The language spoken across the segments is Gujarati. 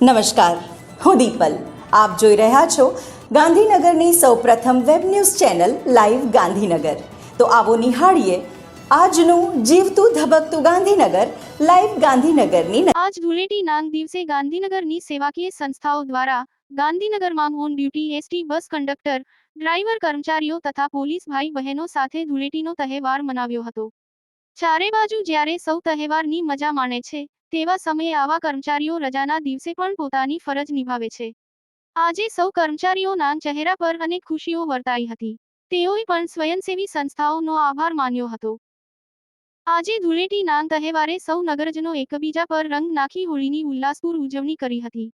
નમસ્કાર. હું દીપલ. આપ જોઈ રહ્યા છો ગાંધીનગરની સૌપ્રથમ web news channel live Gandhinagar. તો આવો નિહાળીએ આજનું જીવતું ધબકતું ગાંધીનગર લાઈવ ગાંધીનગરની આજ ધૂળેટી નાંગ દિવસે ગાંધીનગરની સેવાકીય સંસ્થાઓ દ્વારા ગાંધીનગરમાં on duty ST bus conductor, driver કર્મચારીઓ તથા પોલીસ ભાઈ બહેનો સાથે ધૂળેટીનો તહેવાર મનાવ્યો હતો. ચારે બાજુ જ્યારે સૌ તહેવારની મજા માણે છે તેવા સમયે આવા કર્મચારીઓ રજાના દિવસે પણ પોતાની ફરજ નિભાવે છે. આજે સૌ કર્મચારીઓના ચહેરા પર અનેક ખુશીઓ વર્તાઈ હતી. તેઓએ પણ સ્વયંસેવી સંસ્થાઓનો આભાર માન્યો હતો. આજે ધૂળેટીના તહેવારે સૌ નગરજનો એકબીજા પર રંગ નાખી હોળીની ઉલ્લાસપૂર ઉજવણી કરી હતી.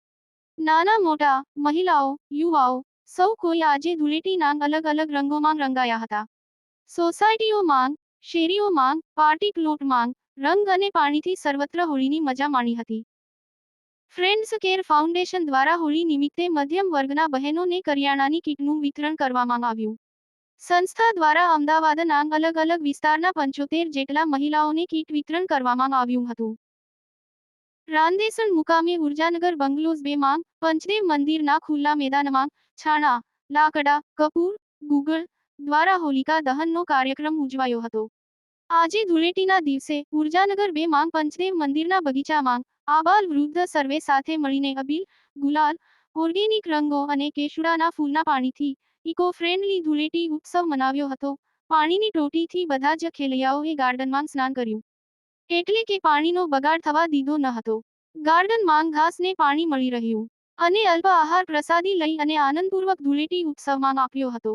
નાના મોટા, મહિલાઓ, યુવાઓ, સૌ કોઈ આજે ધૂળેટી નાંગ અલગ અલગ રંગોમાં રંગાયા હતા. સોસાયટીઓ માંગ શેરીઓ માંગ, પાર્ટી પ્લોટ માંગ, રંગ અને પાણીથી સર્વત્ર હોળીની મજા માણી હતી. ફ્રેન્ડ્સ કેર ફાઉન્ડેશન દ્વારા હોળી નિમિત્તે મધ્યમ વર્ગના બહેનોને કરિયાણાની કીટનું વિતરણ કરવામાં આવ્યું. સંસ્થા દ્વારા અમદાવાદના અલગ અલગ વિસ્તારના પંચોતેર જેટલા મહિલાઓને કીટ વિતરણ કરવામાં આવ્યું હતું. રાંદેસણ મુકામે ઉર્જાનગર બંગલોઝ બે માંગ, પંચદેવ મંદિરના ખુલ્લા મેદાનમાં છાણા, લાકડા, કપૂર, ગુગળ દ્વારા હોલિકા દહનનો કાર્યક્રમ ઉજવાયો હતો. આજે ધૂળેટીના દિવસે ઉર્જાનગર બે માંગ પંચદેવ મંદિરના બગીચામાં આબાલ વૃદ્ધ સર્વે સાથે મળીને અબીલ, ગુલાલ, ઓર્ગેનિક રંગો અને કેશુડાના ફૂલના પાણીથી ઇકો ફ્રેન્ડલી ધૂળેટી ઉત્સવ મનાવ્યો હતો. પાણીની ટોટીથી બધા જ ખેલૈયાઓએ ગાર્ડનમાં સ્નાન કર્યું. એટલે કે પાણીનો બગાડ થવા દીધો ન હતો. ગાર્ડન માંગ ઘાસને પાણી મળી રહ્યું અને અલ્પ આહાર પ્રસાદી લઈ અને આનંદપૂર્વક ધૂળેટી ઉત્સવમાં આપ્યો હતો.